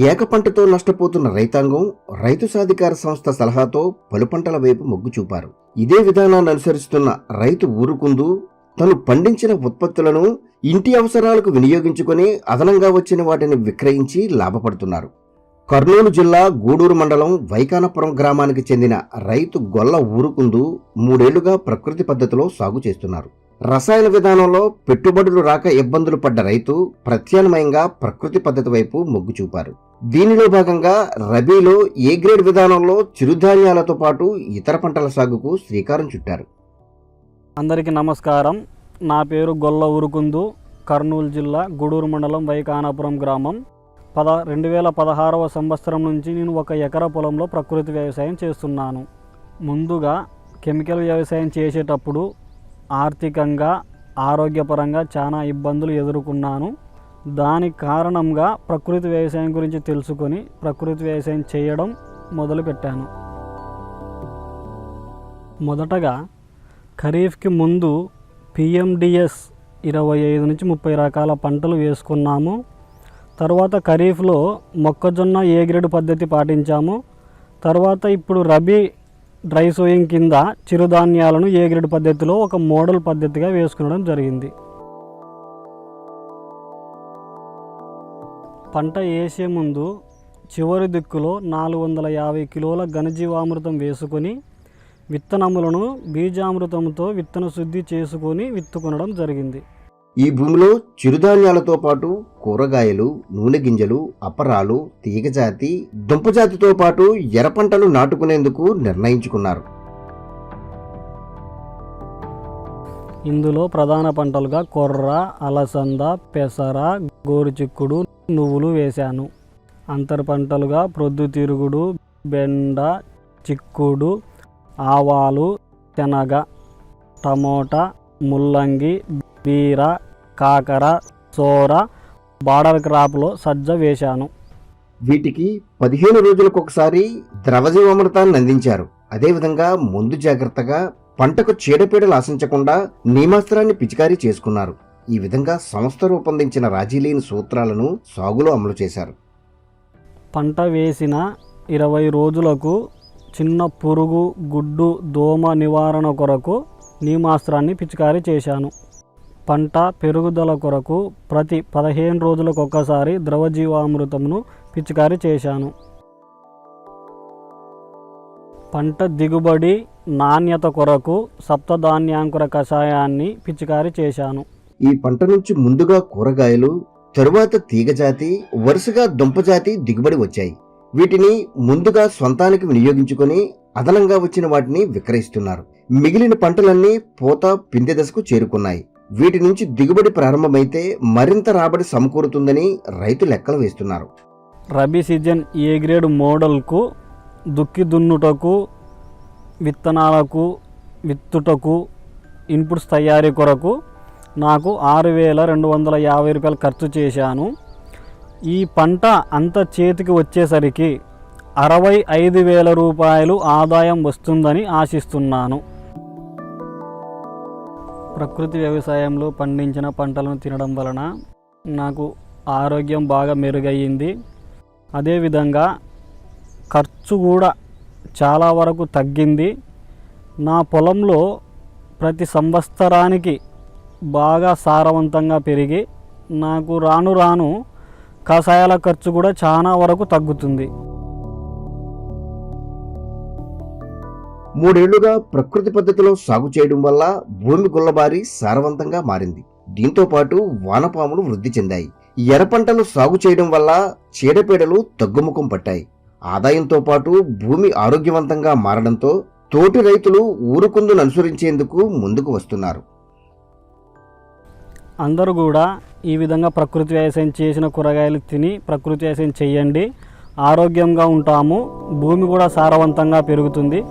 ఏకపంటతో నష్టపోతున్న రైతాంగం రైతు సాధికార సంస్థ సలహాతో పలు పంటల వైపు మొగ్గు చూపారు. ఇదే విధానాన్ని అనుసరిస్తున్న రైతు ఊరుకుందు తను పండించిన ఉత్పత్తులను ఇంటి అవసరాలకు వినియోగించుకొని అదనంగా వచ్చిన వాటిని విక్రయించి లాభపడుతున్నారు. కర్నూలు జిల్లా గూడూరు మండలం వైకానపురం గ్రామానికి చెందిన రైతు గొల్ల ఊరుకుందు మూడేళ్ళుగా ప్రకృతి పద్ధతిలో సాగు చేస్తున్నారు. రసాయన విధానంలో పెట్టుబడులు రాక ఇబ్బందులు పడ్డ రైతు ప్రత్యామ్నాయంగా ప్రకృతి పద్ధతి వైపు మొగ్గు చూపారు. దీనిలో భాగంగా రబీలో ఏ గ్రేడ్ విధానంలో చిరుధాన్యాలతో పాటు ఇతర పంటల సాగుకు శ్రీకారం చుట్టారు. అందరికీ నమస్కారం. నా పేరు గొల్ల ఉరుకుందు కర్నూలు జిల్లా గూడూరు మండలం వైకానాపురం గ్రామం. పద రెండు వేల పదహారవ సంవత్సరం నుంచి నేను ఒక ఎకర పొలంలో ప్రకృతి వ్యవసాయం చేస్తున్నాను. ముందుగా కెమికల్ వ్యవసాయం చేసేటప్పుడు ఆర్థికంగా ఆరోగ్యపరంగా చాలా ఇబ్బందులు ఎదుర్కొన్నాను. దానికి కారణంగా ప్రకృతి వ్యవసాయం గురించి తెలుసుకొని ప్రకృతి వ్యవసాయం చేయడం మొదలుపెట్టాను. మొదటగా ఖరీఫ్కి ముందు పిఎండిఎస్ ఇరవై ఐదు నుంచి ముప్పై రకాల పంటలు వేసుకున్నాము. తర్వాత ఖరీఫ్లో మొక్కజొన్న ఏ గ్రేడ్ పద్ధతి పాటించాము. తర్వాత ఇప్పుడు రబీ డ్రై సోయింగ్ కింద చిరుధాన్యాలను ఏ గ్రేడ్ పద్ధతిలో ఒక మోడల్ పద్ధతిగా వేసుకునడం జరిగింది. పంట వేసే ముందు చివరి దిక్కులో నాలుగు వందల యాభై కిలోల ఘనజీవామృతం వేసుకొని విత్తనములను బీజామృతంతో విత్తన శుద్ధి చేసుకొని విత్తుకొనడం జరిగింది. ఈ భూమిలో చిరుధాన్యాలతో పాటు కూరగాయలు నూనె గింజలు అపరాలు తీగజాతి దుంపజాతితో పాటు ఎర్ర పంటలు నాటుకునేందుకు నిర్ణయించుకున్నారు. ఇందులో ప్రధాన పంటలుగా కొర్ర అలసంద పెసర గోరుచిక్కుడు నువ్వులు వేశాను. అంతర్ పంటలుగా ప్రొద్దుతిరుగుడు బెండ చిక్కుడు ఆవాలు శనగ టమోటా ముల్లంగి బీర కాకర సోర బార్డర్ క్రాప్లో సజ్జ వేశాను. వీటికి పదిహేను రోజులకు ఒకసారి ద్రవజీవామృతాన్ని అందించారు. అదేవిధంగా ముందు జాగ్రత్తగా పంటకు చీడపీడలు ఆశించకుండా నీమాస్త్రాన్ని పిచికారీ చేసుకున్నారు. ఈ విధంగా సంస్థ రూపొందించిన రాజీలేని సూత్రాలను సాగులో అమలు చేశారు. పంట వేసిన ఇరవై రోజులకు చిన్న పురుగు గుడ్డు దోమ నివారణ కొరకు నీమాస్త్రాన్ని పిచికారీ చేశాను. పంట పెరుగుదల కొరకు ప్రతి పదిహేను రోజులకు ఒక్కసారి ద్రవజీవామృతమును పిచికారీ చేశాను. పంట దిగుబడి నాణ్యత కొరకు సప్తధాన్యాంకుర కషాయాన్ని పిచికారీ చేశాను. ఈ పంట నుంచి ముందుగా కూరగాయలు తరువాత తీగజాతి వరుసగా దుంపజాతి దిగుబడి వచ్చాయి. వీటిని ముందుగా సొంతానికి వినియోగించుకొని అదనంగా వచ్చిన వాటిని విక్రయిస్తున్నారు. మిగిలిన పంటలన్నీ పూత పిందె దశకు చేరుకున్నాయి. వీటి నుంచి దిగుబడి ప్రారంభమైతే మరింత రాబడి సమకూరుతుందని రైతు లెక్కలు వేస్తున్నారు. రబీ సీజన్ ఏ గ్రేడ్ మోడల్కు దుక్కి దున్నుటకు విత్తనాలకు విత్తుటకు ఇన్పుట్స్ తయారీ కొరకు నాకు ఆరు వేల రెండు వందల యాభై రూపాయలు ఖర్చు చేశాను. ఈ పంట అంత చేతికి వచ్చేసరికి అరవై ఐదు వేల రూపాయలు ఆదాయం వస్తుందని ఆశిస్తున్నాను. ప్రకృతి వ్యవసాయంలో పండించిన పంటలను తినడం వలన నాకు ఆరోగ్యం బాగా మెరుగయ్యింది. అదేవిధంగా ఖర్చు కూడా చాలా వరకు తగ్గింది. నా పొలంలో ప్రతి సంవత్సరానికి బాగా సారవంతంగా పెరిగి నాకు రాను రాను కషాయాల ఖర్చు కూడా చాలా వరకు తగ్గుతుంది. మూడేళ్ళుగా ప్రకృతి పద్ధతిలో సాగు చేయడం వల్ల భూమి గుల్లబారి సారవంతంగా మారింది. దీంతో పాటు వానపాములు వృద్ధి చెందాయి. ఎర్ర పంటలు సాగు చేయడం వల్ల చీడపీడలు తగ్గుముఖం పట్టాయి. ఆదాయంతో పాటు భూమి ఆరోగ్యవంతంగా మారడంతో తోటి రైతులు ఊరుకుందును అనుసరించేందుకు ముందుకు వస్తున్నారు. అందరూ కూడా ఈ విధంగా ప్రకృతి వ్యవసాయం చేసిన కూరగాయలు తిని ప్రకృతి వ్యవసాయం చేయండి. ఆరోగ్యంగా ఉంటాము. భూమి కూడా సారవంతంగా పెరుగుతుంది.